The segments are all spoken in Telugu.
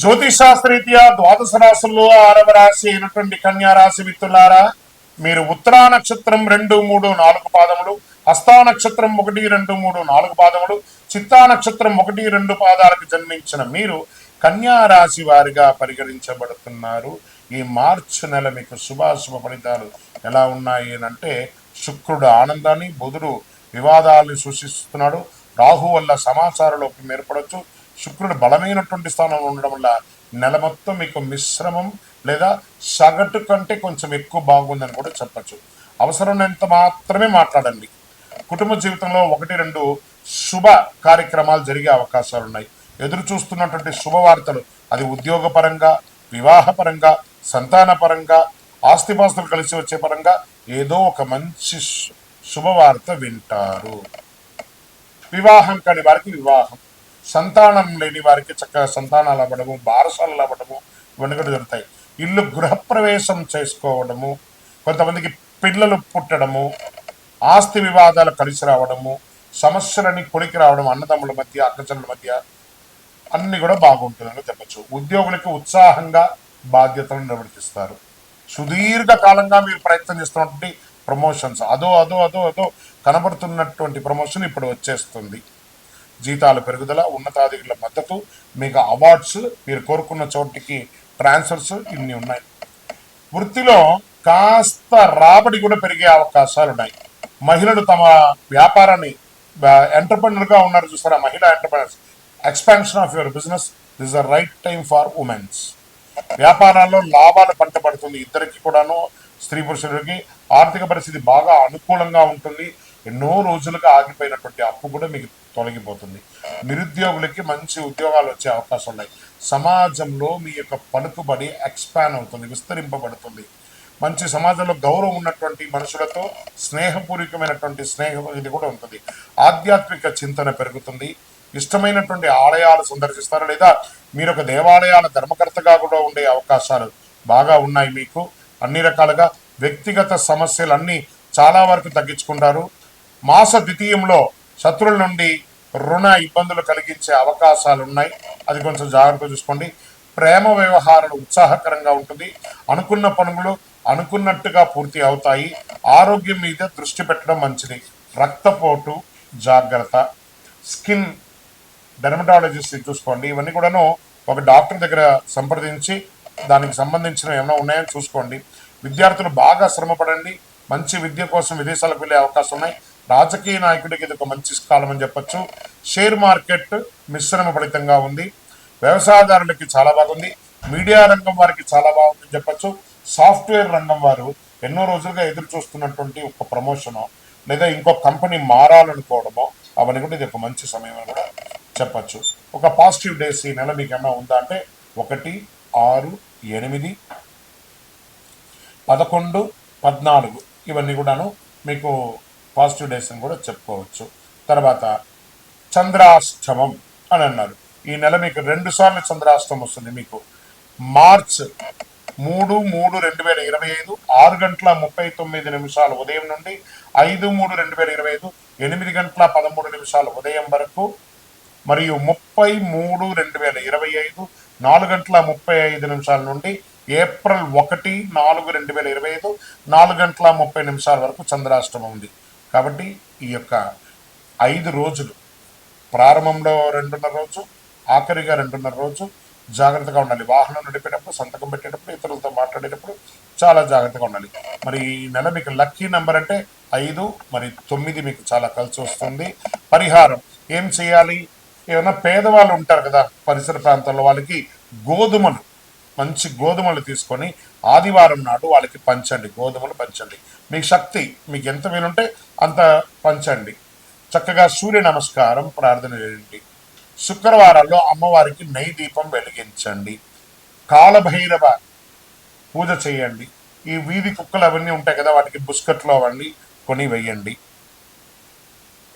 జ్యోతిషాస్త్రరీత్యా ద్వాదశ రాశుల్లో ఆరవ రాశి అయినటువంటి కన్యా రాశి మిత్రులారా మీరు ఉత్తరా నక్షత్రం రెండు మూడు నాలుగు పాదములు హస్తా నక్షత్రం ఒకటి రెండు మూడు నాలుగు పాదములు చిత్తా నక్షత్రం ఒకటి రెండు పాదాలకు జన్మించిన మీరు కన్యా రాశి వారిగా పరిగణించబడుతున్నారు. ఈ మార్చి నెల మీకు శుభాశుభ ఫలితాలు ఎలా ఉన్నాయి అంటే శుక్రుడు ఆనందాన్ని బుధుడు వివాదాలను సూచిస్తున్నాడు రాహు వల్ల సమాచారలోకి ఏర్పడవచ్చు శుక్రుడు బలమైనటువంటి స్థానంలో ఉండడం వల్ల నెల మొత్తం మీకు మిశ్రమం లేదా సగటు కంటే కొంచెం ఎక్కువ బాగుందని కూడా చెప్పచ్చు. అవసరమైనంత మాత్రమే మాట్లాడండి. కుటుంబ జీవితంలో ఒకటి రెండు శుభ కార్యక్రమాలు జరిగే అవకాశాలు ఉన్నాయి ఎదురు చూస్తున్నటువంటి శుభవార్తలు అది ఉద్యోగపరంగా వివాహపరంగా సంతానపరంగా ఆస్తిపాస్తులు కలిసి వచ్చే పరంగా ఏదో ఒక మంచి శుభవార్త వింటారు. వివాహం కాని వారికి వివాహం. సంతానం లేని వారికి చక్కగా సంతానాలు అవ్వడము బారసాలు అవ్వడము ఇవన్నీ కూడా జరుగుతాయి ఇల్లు గృహప్రవేశం చేసుకోవడము కొంతమందికి పిల్లలు పుట్టడము ఆస్తి వివాదాలు కలిసి రావడము సమస్యలని కొలికి రావడం అన్నదమ్ముల మధ్య అక్కచెల్లెల మధ్య అన్నీ కూడా బాగుంటుందని చెప్పచ్చు. ఉద్యోగులకి ఉత్సాహంగా బాధ్యతలను నిర్వర్తిస్తారు. సుదీర్ఘ కాలంగా మీరు ప్రయత్నం చేస్తున్నటువంటి ప్రమోషన్స్ అదో అదో అదో అదో కనబడుతున్నటువంటి ప్రమోషన్ ఇప్పుడు వచ్చేస్తుంది. జీతాల పెరుగుదల ఉన్నతాధికారుల మద్దతు మీకు అవార్డ్స్ మీరు కోరుకున్న చోటికి ట్రాన్స్ఫర్స్ ఇన్ని ఉన్నాయి. వృత్తిలో కాస్త రాబడి కూడా పెరిగే అవకాశాలు ఉన్నాయి. మహిళలు తమ వ్యాపారాన్ని ఎంటర్ప్రెనర్గా ఉన్నారు చూస్తారా మహిళా entrepreneurs expansion of your business this the right time for women's వ్యాపారాల్లో లాభాలు పంటపడుతుంది ఇద్దరికి కూడాను స్త్రీ పురుషులకి ఆర్థిక పరిస్థితి బాగా అనుకూలంగా ఉంటుంది. ఎన్నో రోజులుగా ఆగిపోయినటువంటి అప్పు కూడా మీకు తొలగిపోతుంది. నిరుద్యోగులకి మంచి ఉద్యోగాలు వచ్చే అవకాశం ఉన్నాయి. సమాజంలో మీ యొక్క పలుకుబడి ఎక్స్పాన్ అవుతుంది విస్తరింపబడుతుంది. మంచి సమాజంలో గౌరవం ఉన్నటువంటి మనుషులతో స్నేహపూర్వకమైనటువంటి స్నేహం ఇది కూడా ఉంటుంది. ఆధ్యాత్మిక చింతన పెరుగుతుంది. ఇష్టమైనటువంటి ఆలయాలు సందర్శిస్తారు లేదా మీరు ఒక దేవాలయాల ధర్మకర్తగా కూడా ఉండే అవకాశాలు బాగా ఉన్నాయి మీకు. అన్ని రకాలుగా వ్యక్తిగత సమస్యలన్నీ చాలా వరకు తగ్గించుకుంటారు. మాస ద్వితీయంలో శత్రువుల నుండి రుణ ఇబ్బందులు కలిగించే అవకాశాలు ఉన్నాయి అది కొంచెం జాగ్రత్త చూసుకోండి. ప్రేమ వ్యవహారాలు ఉత్సాహకరంగా ఉంటుంది. అనుకున్న పనులు అనుకున్నట్టుగా పూర్తి అవుతాయి. ఆరోగ్యం మీద దృష్టి పెట్టడం మంచిది. రక్తపోటు జాగ్రత్త. స్కిన్ డెర్మటాలజిస్ట్ చూసుకోండి. ఇవన్నీ కూడాను ఒక డాక్టర్ దగ్గర సంప్రదించి దానికి సంబంధించిన ఏమైనా ఉన్నాయని చూసుకోండి. విద్యార్థులు బాగా శ్రమపడండి. మంచి విద్య కోసం విదేశాలకు వెళ్ళే అవకాశం ఉన్నాయి. రాజకీయ నాయకుడికి ఇది ఒక మంచి కాలం అని చెప్పొచ్చు. షేర్ మార్కెట్ మిశ్రమ ఫలితంగా ఉంది. వ్యవసాయదారులకి చాలా బాగుంది. మీడియా రంగం వారికి చాలా బాగుందని చెప్పొచ్చు. సాఫ్ట్వేర్ రంగం వారు ఎన్నో రోజులుగా ఎదురు చూస్తున్నటువంటి ఒక ప్రమోషను లేదా ఇంకో కంపెనీ మారాలనుకోవడమో అవన్నీ కూడా ఇది ఒక మంచి సమయం అని కూడా చెప్పచ్చు. ఒక పాజిటివ్ డేస్ ఈ నెల మీకు ఏమైనా ఉందా అంటే ఒకటి ఆరు ఎనిమిది పదకొండు పద్నాలుగు ఇవన్నీ కూడాను మీకు పాజిటివ్ డేస్ అని కూడా చెప్పుకోవచ్చు. తర్వాత చంద్రాష్టమం అని అన్నారు. ఈ నెల మీకు రెండు సార్లు చంద్రాష్టమం వస్తుంది మీకు. మార్చ్ మూడు మూడు రెండు వేల ఇరవై ఐదు ఆరు గంటల ముప్పై తొమ్మిది నిమిషాలు ఉదయం నుండి ఐదు మూడు రెండు వేల ఇరవై ఐదు ఎనిమిది గంటల పదమూడు నిమిషాలు ఉదయం వరకు మరియు ముప్పై మూడు రెండు వేల ఇరవై ఐదు నాలుగు గంటల ముప్పై ఐదు నిమిషాల నుండి ఏప్రిల్ ఒకటి నాలుగు రెండు వేల ఇరవై ఐదు నాలుగు గంటల ముప్పై నిమిషాల వరకు చంద్రాష్టమం ఉంది. కాబట్టి ఈ యొక్క ఐదు రోజులు ప్రారంభంలో రెండున్నర రోజు ఆఖరిగా రెండున్నర రోజు జాగ్రత్తగా ఉండాలి. వాహనం నడిపేటప్పుడు సంతకం పెట్టేటప్పుడు ఇతరులతో మాట్లాడేటప్పుడు చాలా జాగ్రత్తగా ఉండాలి. మరి ఈ నెల మీకు లక్కీ నెంబర్ అంటే ఐదు మరి తొమ్మిది మీకు చాలా కలిసి వస్తుంది. పరిహారం ఏం చేయాలి? ఏమైనా పేదవాళ్ళు ఉంటారు కదా పరిసర ప్రాంతాల్లో వాళ్ళకి గోధుమలు మంచి గోధుమలు తీసుకొని ఆదివారం నాడు వాళ్ళకి పంచండి గోధుమలు పంచండి. మీకు శక్తి మీకు ఎంత వీలుంటే అంత పంచండి. చక్కగా సూర్య నమస్కారం ప్రార్థన చేయండి. శుక్రవారాల్లో అమ్మవారికి నెయ్యి దీపం వెలిగించండి. కాలభైరవ పూజ చేయండి. ఈ వీధి కుక్కలు అవన్నీ ఉంటాయి కదా వాటికి బుస్కట్లు అవన్నీ కొని వేయండి.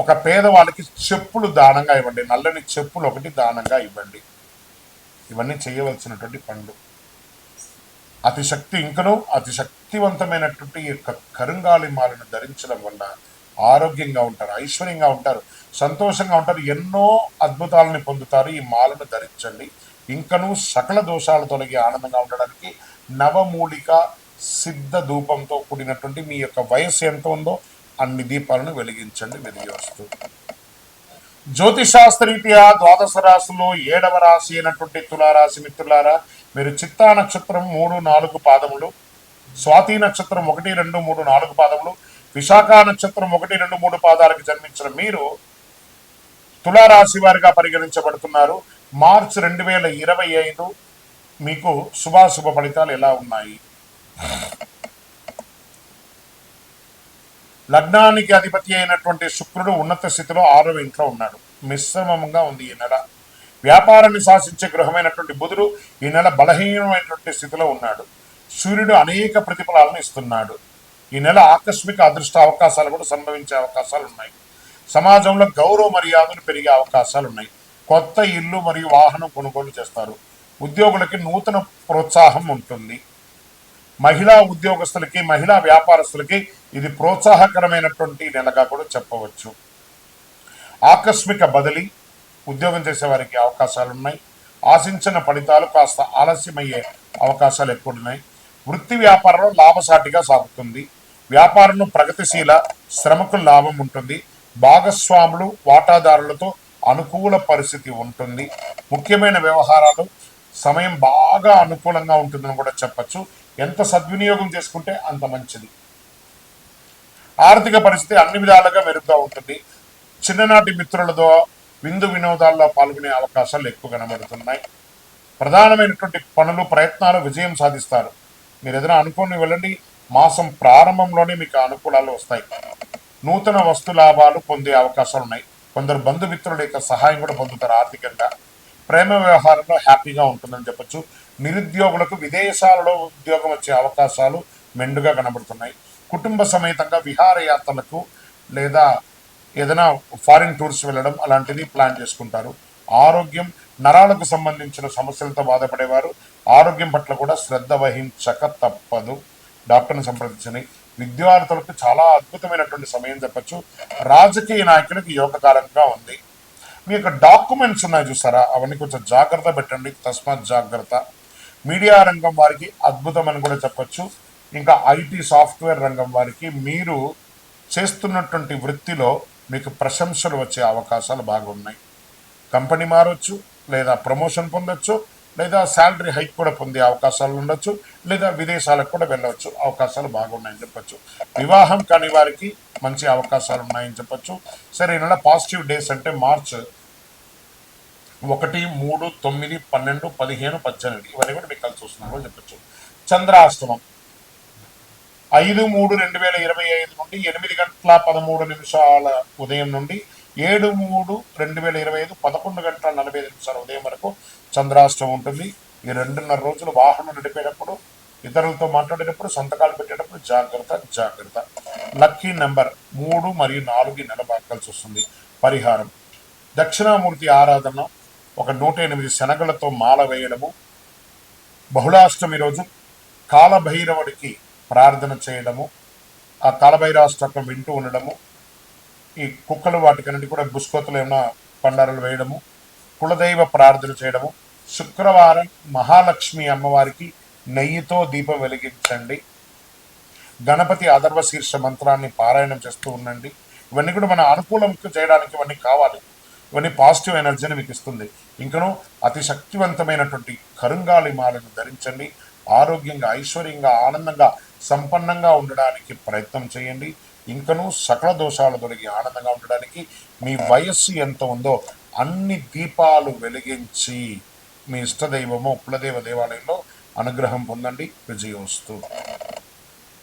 ఒక పేదవాళ్ళకి చెప్పులు దానంగా ఇవ్వండి. నల్లని చెప్పులు ఒకటి దానంగా ఇవ్వండి. ఇవన్నీ చేయవలసినటువంటి పనులు. అతి శక్తి ఇంకను అతి శక్తివంతమైనటువంటి ఈ యొక్క కరుంగాలి మాలను ధరించడం వల్ల ఆరోగ్యంగా ఉంటారు ఐశ్వర్యంగా ఉంటారు సంతోషంగా ఉంటారు. ఎన్నో అద్భుతాలని పొందుతారు ఈ మాలను ధరించండి. ఇంకను సకల దోషాలు తొలగి ఆనందంగా ఉండడానికి నవమూలిక సిద్ధ ధూపంతో కూడినటువంటి మీ యొక్క వయస్సు ఎంత ఉందో అన్ని దీపాలను వెలిగించండి. వెలిగివస్తు జ్యోతిశాస్త్రరీత్యా ద్వాదశ రాశుల్లో ఏడవ రాశి అయినటువంటి తులారాశి మిత్రులారా మీరు చిత్తా నక్షత్రం మూడు నాలుగు పాదములు స్వాతి నక్షత్రం ఒకటి రెండు మూడు నాలుగు పాదములు విశాఖ నక్షత్రం ఒకటి రెండు మూడు పాదాలకు జన్మించిన మీరు తులారాశి వారిగా పరిగణించబడుతున్నారు. మార్చ్ రెండు వేల ఇరవై ఐదు మీకు శుభాశుభ ఫలితాలు ఎలా ఉన్నాయి? లగ్నానికి అధిపతి అయినటువంటి శుక్రుడు ఉన్నత స్థితిలో ఆరవ ఇంట్లో ఉన్నాడు. మిశ్రమంగా ఉంది ఈ నెల. వ్యాపారాన్ని శాసించే గృహమైనటువంటి బుధుడు ఈ నెల బలహీనమైనటువంటి స్థితిలో ఉన్నాడు. సూర్యుడు అనేక ప్రతిఫలాలను ఇస్తున్నాడు. ఈ నెల ఆకస్మిక అదృష్ట అవకాశాలు కూడా సంభవించే అవకాశాలు ఉన్నాయి. సమాజంలో గౌరవ మర్యాదలు పెరిగే అవకాశాలు ఉన్నాయి. కొత్త ఇల్లు మరియు వాహనం కొనుగోలు చేస్తారు. ఉద్యోగులకి నూతన ప్రోత్సాహం ఉంటుంది. మహిళా ఉద్యోగస్తులకి మహిళా వ్యాపారస్తులకి ఇది ప్రోత్సాహకరమైనటువంటి నెలగా కూడా చెప్పవచ్చు. ఆకస్మిక బదిలీ ఉద్యోగం చేసేవారికి అవకాశాలు ఉన్నాయి ఆశించిన ఫలితాలు కాస్త ఆలస్యమయ్యే అవకాశాలు ఎక్కువ ఉన్నాయి వృత్తి వ్యాపారంలో లాభసాటిగా సాగుతుంది. వ్యాపారంలో ప్రగతిశీల శ్రమకు లాభం ఉంటుంది. భాగస్వాములు వాటాదారులతో అనుకూల పరిస్థితి ఉంటుంది. ముఖ్యమైన వ్యవహారాలు సమయం బాగా అనుకూలంగా ఉంటుందని కూడా చెప్పచ్చు. ఎంత సద్వినియోగం చేసుకుంటే అంత మంచిది. ఆర్థిక పరిస్థితి అన్ని విధాలుగా మెరుగ్గా ఉంటుంది. చిన్ననాటి మిత్రులతో విందు వినోదాల్లో పాల్గొనే అవకాశాలు ఎక్కువ కనబడుతున్నాయి. ప్రధానమైనటువంటి పనులు ప్రయత్నాలు విజయం సాధిస్తారు. మీరు ఏదైనా అనుకుని వెళ్ళండి. మాసం ప్రారంభంలోనే మీకు అనుకూలాలు వస్తాయి. నూతన వస్తు లాభాలు పొందే అవకాశాలు ఉన్నాయి. కొందరు బంధుమిత్రుల యొక్క సహాయం కూడా పొందుతారు ఆర్థికంగా. ప్రేమ వ్యవహారంలో హ్యాపీగా ఉంటుందని చెప్పొచ్చు. నిరుద్యోగులకు విదేశాలలో ఉద్యోగం వచ్చే అవకాశాలు మెండుగా కనబడుతున్నాయి. కుటుంబ సమేతంగా విహారయాత్రలకు లేదా ఏదైనా ఫారిన్ టూర్స్ వెళ్ళడం అలాంటివి ప్లాన్ చేసుకుంటారు. ఆరోగ్యం నరాలకు సంబంధించిన సమస్యలతో బాధపడేవారు. ఆరోగ్యం పట్ల కూడా శ్రద్ధ వహించక తప్పదు. డాక్టర్ని సంప్రదించని విద్యార్థులకు చాలా అద్భుతమైనటువంటి సమయం చెప్పచ్చు. రాజకీయ నాయకులకు యోగకారంగా ఉంది. మీ యొక్క డాక్యుమెంట్స్ ఉన్నాయి చూసారా? అవన్నీ కొంచెం జాగ్రత్త పెట్టండి. తస్మాత్ జాగ్రత్త. మీడియా రంగం వారికి అద్భుతం అని కూడా చెప్పచ్చు. ఇంకా ఐటీ సాఫ్ట్వేర్ రంగం వారికి మీరు చేస్తున్నటువంటి వృత్తిలో మీకు ప్రశంసలు వచ్చే అవకాశాలు బాగున్నాయి. కంపెనీ మారొచ్చు లేదా ప్రమోషన్ పొందొచ్చు లేదా శాలరీ హైక్ కూడా పొందే అవకాశాలు ఉండొచ్చు లేదా విదేశాలకు కూడా వెళ్ళవచ్చు అవకాశాలు బాగున్నాయని చెప్పొచ్చు. వివాహం కాని వారికి మంచి అవకాశాలు ఉన్నాయని చెప్పొచ్చు. సరే నెల పాజిటివ్ డేస్ అంటే మార్చ్ ఒకటి మూడు తొమ్మిది పన్నెండు పదిహేను పద్దెనిమిది ఇవన్నీ కూడా మీకు కలిసి వస్తున్నాయి కూడా చెప్పొచ్చు. చంద్రాష్టమం. ఐదు మూడు రెండు వేల ఇరవై ఐదు నుండి ఎనిమిది గంటల పదమూడు నిమిషాల ఉదయం నుండి ఏడు మూడు రెండు వేల ఇరవై ఐదు పదకొండు గంటల నలభై ఐదు నిమిషాల ఉదయం వరకు చంద్రాష్టం ఉంటుంది. ఈ రెండున్నర రోజులు వాహనం నడిపేటప్పుడు ఇతరులతో మాట్లాడేటప్పుడు సంతకాలు పెట్టేటప్పుడు జాగ్రత్త జాగ్రత్త. లక్కీ నెంబర్ మూడు మరియు నాలుగు నెల బాగా వస్తుంది. పరిహారం. దక్షిణామూర్తి ఆరాధన ఒక నూట ఎనిమిది శనగలతో మాల వేయడము. బహుళాష్టమి రోజు కాలభైరవుడికి ప్రార్థన చేయడము ఆ కాలభైరాష్టకం వింటూ ఉండడము ఈ కుక్కలు వాటికన్నిటి కూడా బుస్కొత్తులు ఏమైనా పండారాలు వేయడము కులదైవ ప్రార్థన చేయడము. శుక్రవారం మహాలక్ష్మి అమ్మవారికి నెయ్యితో దీపం వెలిగించండి. గణపతి అధర్వ శీర్ష మంత్రాన్ని పారాయణం చేస్తూ ఉండండి. ఇవన్నీ కూడా మన అనుకూలం చేయడానికి ఇవన్నీ కావాలి. ఇవన్నీ పాజిటివ్ ఎనర్జీని మీకు ఇస్తుంది. ఇంకను అతి శక్తివంతమైనటువంటి కరుంగాలి మాలను ధరించండి. ఆరోగ్యంగా ఐశ్వర్యంగా ఆనందంగా సంపన్నంగా ఉండడానికి ప్రయత్నం చేయండి. ఇంకను సకల దోషాలు తొలగి ఆనందంగా ఉండడానికి మీ వయస్సు ఎంత ఉందో అన్ని దీపాలు వెలిగించి మీ ఇష్టదైవము కులదేవ దేవాలయంలో అనుగ్రహం పొందండి. విజయోస్తు.